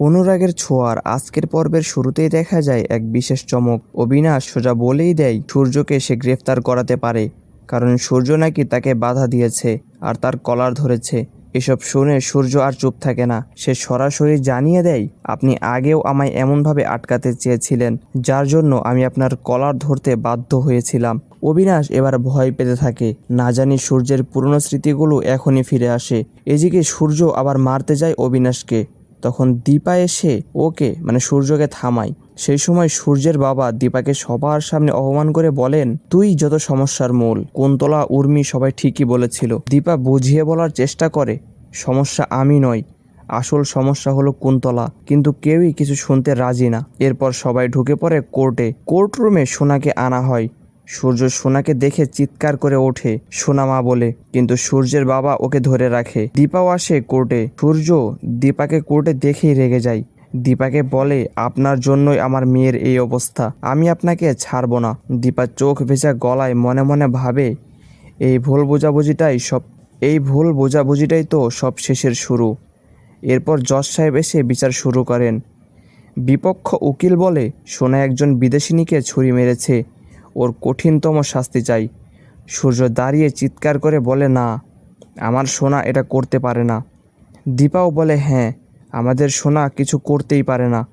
অনুরাগের ছোঁয়ার আজকের পর্বের শুরুতেই দেখা যায় এক বিশেষ চমক। অবিনাশ সোজা বলেই দেয়, সূর্যকে সে গ্রেফতার করাতে পারে, কারণ সূর্য নাকি তাকে বাধা দিয়েছে আর তার কলার ধরেছে। এসব শুনে সূর্য আর চুপ থাকে না। সে সরাসরি জানিয়ে দেয়, আপনি আগেও আমায় এমনভাবে আটকাতে চেয়েছিলেন, যার জন্য আমি আপনার কলার ধরতে বাধ্য হয়েছিলাম। অবিনাশ এবার ভয় পেতে থাকে। না জানি সূর্যের পুরনো স্মৃতিগুলো এখনই ফিরে আসে। এদিকে সূর্য আবার মারতে যায় অবিনাশকে। তখন দীপা এসে ওকে মানে সূর্যকে থামায়। সেই সময় সূর্যের বাবা দীপাকে সবার সামনে অপমান করে বলেন, তুই যত সমস্যার মূল, কুন্তলা, উর্মি সবাই ঠিকই বলেছিল। দীপা বুঝিয়ে বলার চেষ্টা করে, সমস্যা আমি নই, আসল সমস্যা হলো কুন্তলা, কিন্তু কেউই কিছু শুনতে রাজি না। এরপর সবাই ঢুকে পড়ে কোর্টে। কোর্ট রুমে সোনাকে আনা হয়। সূর্য সোনাকে দেখে চিৎকার করে ওঠে, সোনা মা বলে, কিন্তু সূর্যের বাবা ওকে ধরে রাখে। দীপাও আসে কোর্টে। সূর্য দীপাকে কোর্টে দেখেই রেগে যায়। দীপাকে বলে, আপনার জন্যই আমার মেয়ের এই অবস্থা। আমি আপনাকে ছাড়বো না। দীপা চোখ ভেজা গলায় মনে মনে ভাবে, এই ভুল বোঝাবুঝিটাই সব, এই ভুল বোঝাবুঝিটাই তো সব শেষের শুরু। এরপর জজ সাহেব এসে বিচার শুরু করেন। বিপক্ষ উকিল বলে, সোনা একজন বিদেশিনীকে ছুরি মেরেছে। ওর কঠিনতম শাস্তি চাই। সূর্য দাঁড়িয়ে চিৎকার করে বলে, না, আমার সোনা এটা করতে পারে না। দীপাও বলে হ্যাঁ আমাদের সোনা কিছু করতেই পারে না।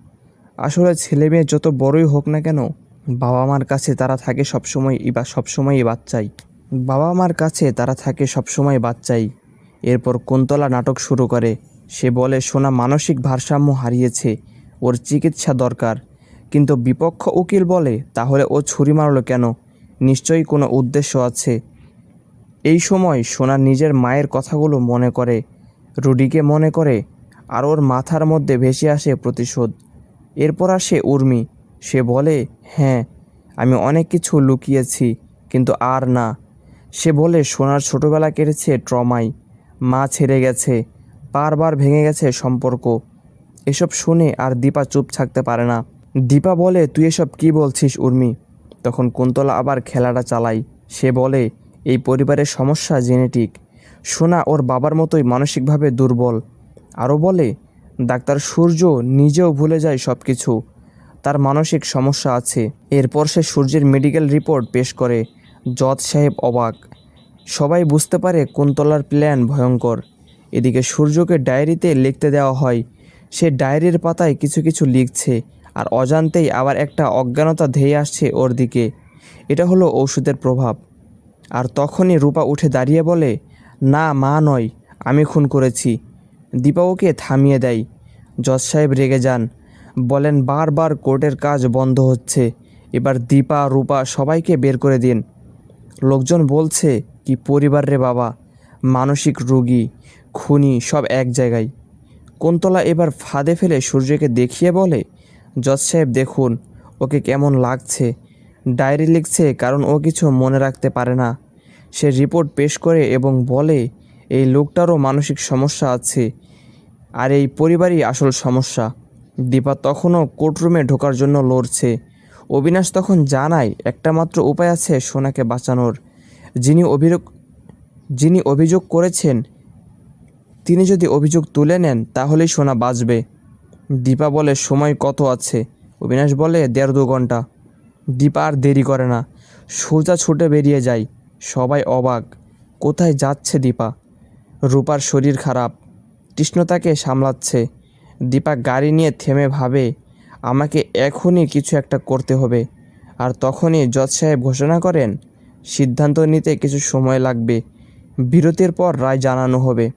আসলে ছেলে মেয়ে যত বড়ই হোক না কেন, বাবা মার কাছে তারা থাকে সবসময় বা সবসময়ই বাচ্চাই। বাবা মার কাছে তারা থাকে সবসময় বাচ্চাই। এরপর কুন্তলা নাটক শুরু করে। সে বলে, সোনা মানসিক ভারসাম্য হারিয়েছে। ওর চিকিৎসা দরকার। কিন্তু বিপক্ষ উকিল বলে, তাহলে ও ছুরি মারলো কেন? নিশ্চয়ই কোনো উদ্দেশ্য আছে। এই সময় সোনা নিজের মায়ের কথাগুলো মনে করে, রুডিকে মনে করে, আর ওর মাথার মধ্যে ভেসে আসে প্রতিশোধ। এরপর আসে উর্মি। সে বলে হ্যাঁ আমি অনেক কিছু লুকিয়েছি, কিন্তু আর না। সে বলে, সোনার ছোটোবেলা কেটেছে ট্রমায় মা ছেড়ে গেছে। বারবার ভেঙে গেছে সম্পর্ক। এসব শুনে আর দীপা চুপ থাকতে পারে না। দীপা বলে, তুই এসব কি বলছিস উর্মি? তখন কুন্তলা আবার খেলাটা চালাই সে বলে, এই পরিবারের সমস্যা জেনেটিক। সোনা ওর বাবার মতোই মানসিকভাবে দুর্বল। আরও বলে, ডাক্তার সূর্য নিজেও ভুলে যায় সব কিছু তার মানসিক সমস্যা আছে। এরপর সে সূর্যের মেডিকেল রিপোর্ট পেশ করে। জজ সাহেব অবাক। সবাই বুঝতে পারে কুন্তলার প্ল্যান ভয়ঙ্কর। এদিকে সূর্যকে ডায়েরিতে লিখতে দেওয়া হয়। সে ডায়েরির পাতায় কিছু কিছু লিখছে। আর অজান্তেই আবার একটা অজ্ঞানতা ধেয়ে আসছে ওর দিকে। এটা হলো ঔষধের প্রভাব। আর তখনই রূপা উঠে দাঁড়িয়ে বলে, না, মা নয়, আমি খুন করেছি। দীপা ওকে থামিয়ে দেয়। জজ সাহেব রেগে যান। বলেন, বারবার কোর্টের কাজ বন্ধ হচ্ছে। এবার দীপা, রূপা সবাইকে বের করে দিন। লোকজন বলছে, কি পরিবার রে বাবা। মানসিক রোগী, খুনি, সব এক জায়গায়। কুন্তলা এবার ফাঁদে ফেলে সূর্যকে দেখিয়ে বলে জজ সাহেব, দেখুন, ওকে কেমন লাগছে। ডায়েরি লিখছে কারণ ও কিছু মনে রাখতে পারে না। সে রিপোর্ট পেশ করে এবং বলে, এই লোকটারও মানসিক সমস্যা আছে আর এই পরিবারই আসল সমস্যা। দীপা তখনও কোর্টরুমে ঢোকার জন্য লড়ছে। অবিনাশ তখন জানায়, একটা মাত্র উপায় আছে সোনাকে বাঁচানোর। যিনি অভিযোগ যিনি অভিযোগ করেছেন, তিনি যদি অভিযোগ তুলে নেন, তাহলেই সোনা বাঁচবে। দীপা বলে, সময় কত আছে? অবিনাশ বলে, দেড় দু ঘণ্টা। দীপা আর দেরি করে না। সোজা ছুটে বেরিয়ে যায়। সবাই অবাক। কোথায় যাচ্ছে দীপা? রূপার শরীর খারাপ। তৃষ্ণতাকে সামলাচ্ছে। দীপা গাড়ি নিয়ে থেমে ভাবে, আমাকে এখনই কিছু একটা করতে হবে। আর তখনই জজ সাহেব ঘোষণা করেন, সিদ্ধান্ত নিতে কিছু সময় লাগবে। বিরতির পর রায় জানানো হবে।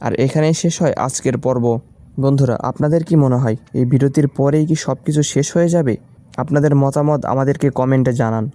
আর এখানেই শেষ হয় আজকের পর্ব। বন্ধুরা, আপনাদের কি মনে হয়, এই বিরতির পরেই কি সব কিছু শেষ হয়ে যাবে? আপনাদের মতামত আমাদেরকে কমেন্টে জানান।